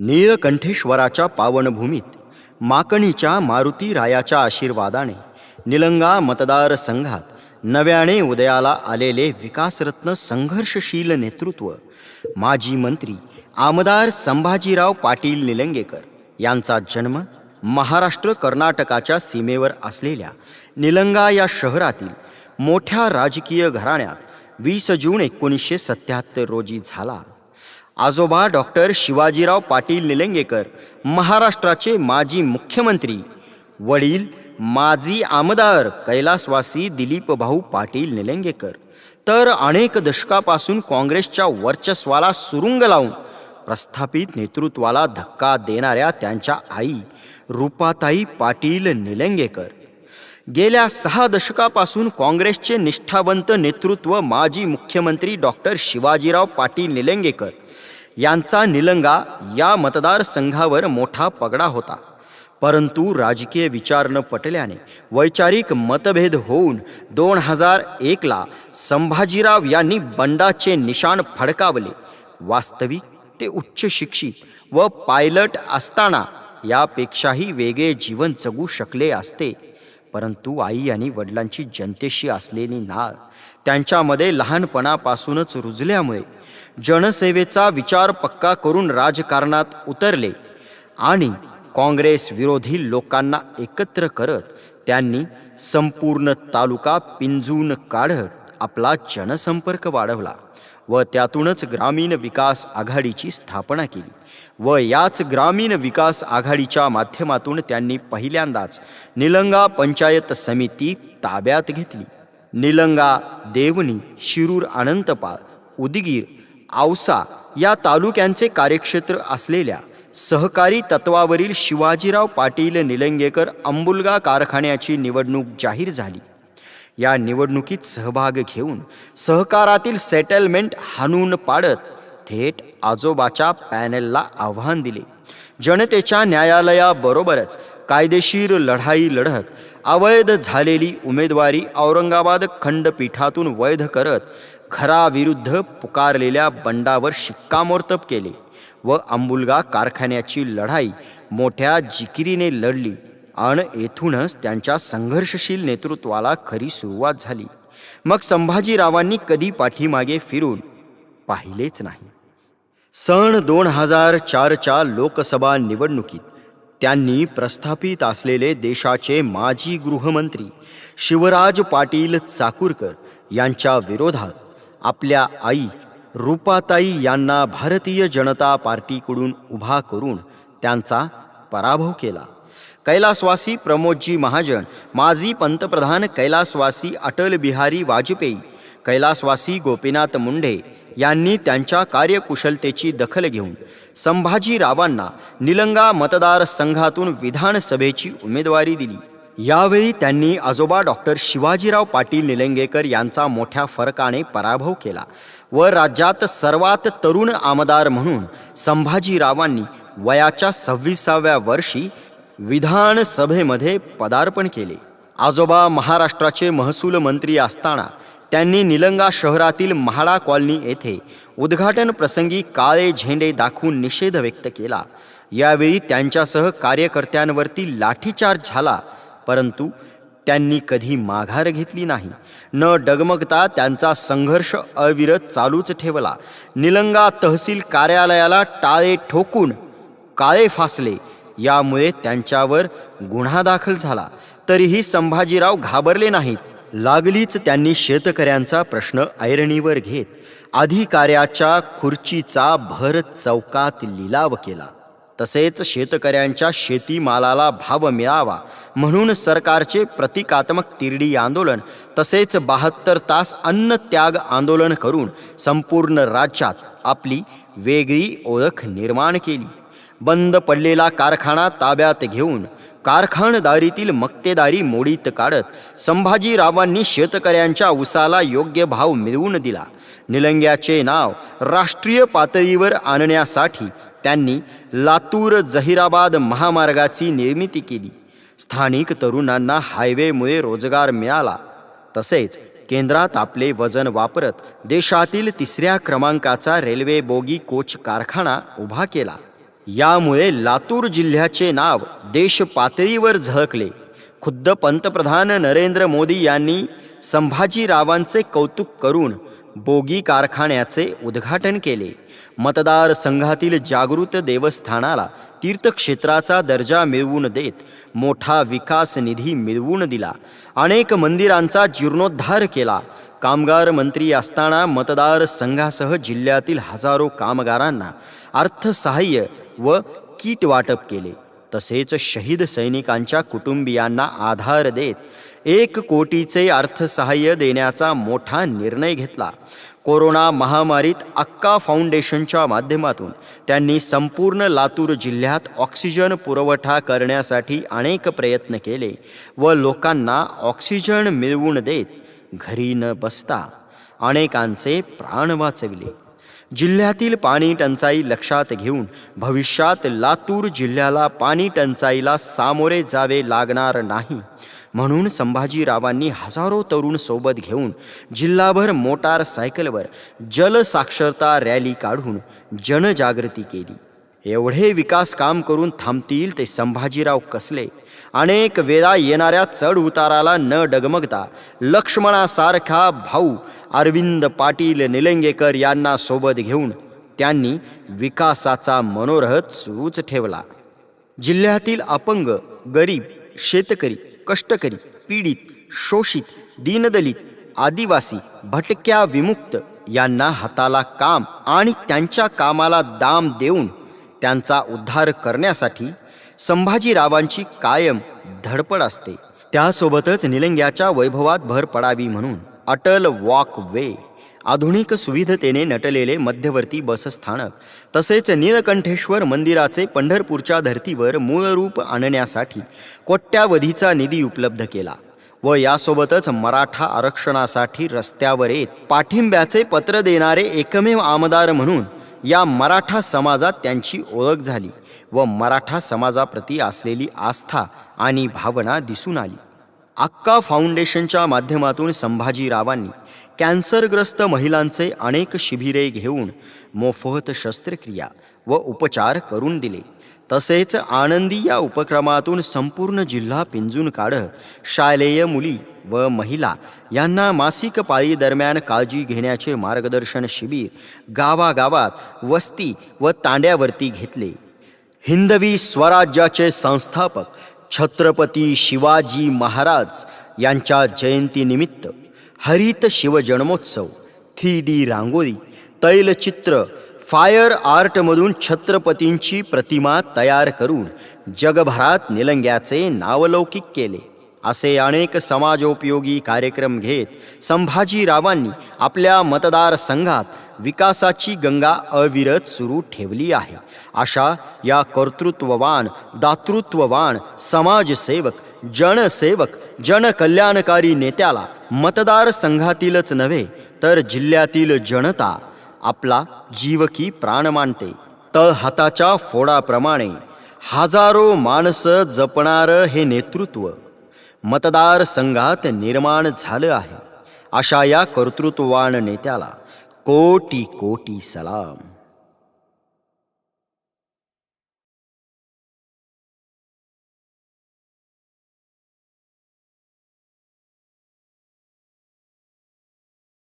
नीळकंठेश्वराच्या पावनभूमीत माकणीच्या मारुती रायाच्या आशीर्वादाने निलंगा मतदारसंघात नव्याने उदयाला आलेले विकासरत्न संघर्षशील नेतृत्व माजी मंत्री आमदार संभाजीराव पाटील निलंगेकर यांचा जन्म महाराष्ट्र कर्नाटकाच्या सीमेवर असलेल्या निलंगा या शहरातील मोठ्या राजकीय घराण्यात वीस जून एकोणीसशे सत्याहत्तर रोजी झाला. आजोबा डॉक्टर शिवाजीराव पाटील निलंगेकर महाराष्ट्राचे माजी मुख्यमंत्री वडील माजी आमदार कैलासवासी दिलीप भाऊ पाटील निलंगेकर. तर अनेक दशकापासून काँग्रेसच्या वर्चस्वाला सुरुंग लावून प्रस्थापित नेतृत्वाला धक्का देणाऱ्या त्यांच्या आई रूपाताई पाटील निलंगेकर. गेल्या सहा दशकापासून काँग्रेसचे निष्ठावंत नेतृत्व माजी मुख्यमंत्री डॉक्टर शिवाजीराव पाटील निलंगेकर यांचा निलंगा या मतदारसंघावर मोठा पगडा होता. परंतु राजकीय विचार न पटल्याने वैचारिक मतभेद होऊन दोन हजार एकला संभाजीराव यांनी बंडाचे निशाण फडकावले. वास्तविक ते उच्च शिक्षित व पायलट असताना यापेक्षाही वेगळे जीवन जगू शकले असते. परंतु आई आणि वडिलांची जनतेशी असलेली नाळ त्यांच्यामध्ये लहानपणापासूनच रुजल्यामुळे जनसेवेचा विचार पक्का करून राजकारणात उतरले आणि काँग्रेस विरोधी लोकांना एकत्र करत त्यांनी संपूर्ण तालुका पिंजून काढत आपला जनसंपर्क वाढवला. व त्यातूनच ग्रामीण विकास आघाडीची स्थापना केली. व याच ग्रामीण विकास आघाडीच्या माध्यमातून त्यांनी पहिल्यांदाच निलंगा पंचायत समिती ताब्यात घेतली. निलंगा देवणी शिरूर अनंतपाळ उदगीर औसा या तालुक्यांचे कार्यक्षेत्र असलेल्या सहकारी तत्वावरील शिवाजीराव पाटील निलंगेकर अंबुलगा कारखान्याची निवडणूक जाहीर झाली. या निवडणुकीत सहभाग घेऊन सहकारातील सेटलमेंट हाणून पाडत थेट आजोबाच्या पॅनेलला आव्हान दिले. जनतेच्या न्यायालयाबरोबरच कायदेशीर लढाई लढत अवैध झालेली उमेदवारी औरंगाबाद खंडपीठातून वैध करत खराविरुद्ध पुकारलेल्या बंडावर शिक्कामोर्तब केले व अंबुलगा कारखान्याची लढाई मोठ्या जिकिरीने लढली. आणि येथूनच त्यांच्या संघर्षशील नेतृत्वाला खरी सुरुवात झाली. मग संभाजीरावांनी कधी पाठीमागे फिरून पाहिलेच नाही. सन दोन हजार चारच्या लोकसभा निवडणुकीत त्यांनी प्रस्थापित असलेले देशाचे माजी गृहमंत्री शिवराज पाटील चाकूरकर यांच्या विरोधात आपल्या आई रूपाताई यांना भारतीय जनता पार्टीकडून उभा करून त्यांचा पराभव केला. कैलासवासी प्रमोदजी महाजन माजी पंतप्रधान कैलासवासी अटल बिहारी वाजपेयी कैलासवासी गोपीनाथ मुंडे यांनी त्यांच्या कार्यकुशलतेची दखल घेऊन संभाजीरावांना निलंगा मतदारसंघातून विधानसभेची उमेदवारी दिली. यावेळी त्यांनी आजोबा डॉक्टर शिवाजीराव पाटील निलंगेकर यांचा मोठ्या फरकाने पराभव केला व राज्यात सर्वात तरुण आमदार म्हणून संभाजीरावांनी वयाच्या सव्वीसाव्या वर्षी विधानसभेमध्ये पदार्पण केले. आजोबा महाराष्ट्राचे महसूल मंत्री असताना त्यांनी निलंगा शहरातील म्हाडा कॉलनी येथे उद्घाटन प्रसंगी काळे झेंडे दाखवून निषेध व्यक्त केला. यावेळी त्यांच्यासह कार्यकर्त्यांवरती लाठीचार्ज झाला परंतु त्यांनी कधी माघार घेतली नाही. न डगमगता त्यांचा संघर्ष अविरत चालूच ठेवला. निलंगा तहसील कार्यालयाला टाळे ठोकून काळे फासले. यामुळे त्यांच्यावर गुन्हा दाखल झाला. तरीही संभाजीराव घाबरले नाहीत. लागलीच त्यांनी शेतकऱ्यांचा प्रश्न ऐरणीवर घेत अधिकाऱ्याच्या खुर्चीचा भर चौकात लिलाव केला. तसेच शेतकऱ्यांच्या शेतीमालाला भाव मिळावा म्हणून सरकारचे प्रतिकात्मक तिरडी आंदोलन तसेच बहात्तर तास अन्न त्याग आंदोलन करून संपूर्ण राज्यात आपली वेगळी ओळख निर्माण केली. बंद पडलेला कारखाना ताब्यात घेऊन कारखानदारीतील मक्तेदारी मोडीत काढत संभाजीरावांनी शेतकऱ्यांच्या उसाला योग्य भाव मिळवून दिला. निलंग्याचे नाव राष्ट्रीय पातळीवर आणण्यासाठी त्यांनी लातूर जहिराबाद महामार्गाची निर्मिती केली. स्थानिक तरुणांना हायवेमुळे रोजगार मिळाला. तसेच केंद्रात आपले वजन वापरत देशातील तिसऱ्या क्रमांकाचा रेल्वे बोगी कोच कारखाना उभा केला. यामुळे लातूर जिल्ह्याचे नाव देशपातळीवर झळकले. खुद्द पंतप्रधान नरेंद्र मोदी यांनी संभाजीरावांचे कौतुक करून बोगी कारखान्याचे उद्घाटन केले. मतदारसंघातील जागृत देवस्थानाला तीर्थक्षेत्राचा दर्जा मिळवून देत मोठा विकास निधी मिळवून दिला. अनेक मंदिरांचा जीर्णोद्धार केला. कामगार मंत्री असताना मतदारसंघासह जिल्ह्यातील हजारो कामगारांना अर्थसहाय्य व किट वाटप केले. तसेच शहीद सैनिकांच्या कुटुंबियांना आधार देत एक कोटीचे अर्थसहाय्य देण्याचा मोठा निर्णय घेतला. कोरोना महामारीत अक्का फाउंडेशनच्या माध्यमातून त्यांनी संपूर्ण लातूर जिल्ह्यात ऑक्सिजन पुरवठा करण्यासाठी अनेक प्रयत्न केले व लोकांना ऑक्सिजन मिळवून देत घरी न बसता अनेकांचे प्राण वाचविले. जिल्ह्यातील पाणी टंचाई लक्षात घेऊन भविष्यात लातूर जिल्ह्याला पाणी टंचाईला सामोरे जावे लागणार नाही. म्हणून संभाजीरावांनी हजारो तरुण सोबत घेऊन जिल्हाभर मोटारसायकलवर जलसाक्षरता रॅली काढून जनजागृती केली. एवढे विकास काम करून थांबतील ते संभाजीराव कसले? अनेक वेळा येणाऱ्या चढ उताराला न डगमगता लक्ष्मणासारखा भाऊ अरविंद पाटील निलंगेकर यांना सोबत घेऊन त्यांनी विकासाचा मनोरथ सुरूच ठेवला. जिल्ह्यातील अपंग गरीब शेतकरी कष्टकरी पीडित शोषित दीनदलित आदिवासी भटक्या विमुक्त यांना हाताला काम आणि त्यांच्या कामाला दाम देऊन त्यांचा उद्धार करण्यासाठी संभाजीरावांची कायम धडपड असते. त्यासोबतच निलंग्याच्या वैभवात भर पडावी म्हणून अटल वॉक वे आधुनिक सुविधतेने नटलेले मध्यवर्ती बसस्थानक तसेच नीलकंठेश्वर मंदिराचे पंढरपूरच्या धर्तीवर मूळ रूप आणण्यासाठी कोट्यावधीचा निधी उपलब्ध केला व यासोबतच मराठा आरक्षणासाठी रस्त्यावर येत पाठिंब्याचे पत्र देणारे एकमेव आमदार म्हणून या मराठा समाजात त्यांची ओळख झाली व मराठा समाजाप्रती असलेली आस्था आणि भावना दिसून आली. अक्का फाउंडेशनच्या माध्यमातून संभाजीरावांनी कॅन्सरग्रस्त महिलांचे अनेक शिबिरे घेऊन मोफत शस्त्रक्रिया व उपचार करून दिले. तसेच आनंदी या उपक्रमातून संपूर्ण जिल्हा पिंजून काढत शालेय मुली व महिला यांना मासिक पाळी दरम्यान काळजी घेण्याचे मार्गदर्शन शिबिर गावागावात वस्ती व तांड्यावरती घेतले. हिंदवी स्वराज्याचे संस्थापक छत्रपती शिवाजी महाराज यांच्या जयंतीनिमित्त हरित शिवजन्मोत्सव थ्री डी रांगोळी तैलचित्र फायर आर्टमधून छत्रपतींची प्रतिमा तयार करून जगभरात निलंग्याचे नावलौकिक केले. असे अनेक समाजोपयोगी कार्यक्रम घेत संभाजीरावांनी आपल्या मतदारसंघात विकासाची गंगा अविरत सुरू ठेवली आहे. अशा या कर्तृत्ववान दातृत्ववान समाजसेवक जनसेवक जनकल्याणकारी नेत्याला मतदारसंघातीलच नव्हे तर जिल्ह्यातील जनता आपला जीवकी प्राण मानते. तळ हाताच्या फोडाप्रमाणे हजारो माणसं जपणारं हे नेतृत्व. मतदारसंघात निर्माण झालं आहे. अशा या कर्तृत्ववान नेत्याला कोटी कोटी सलाम.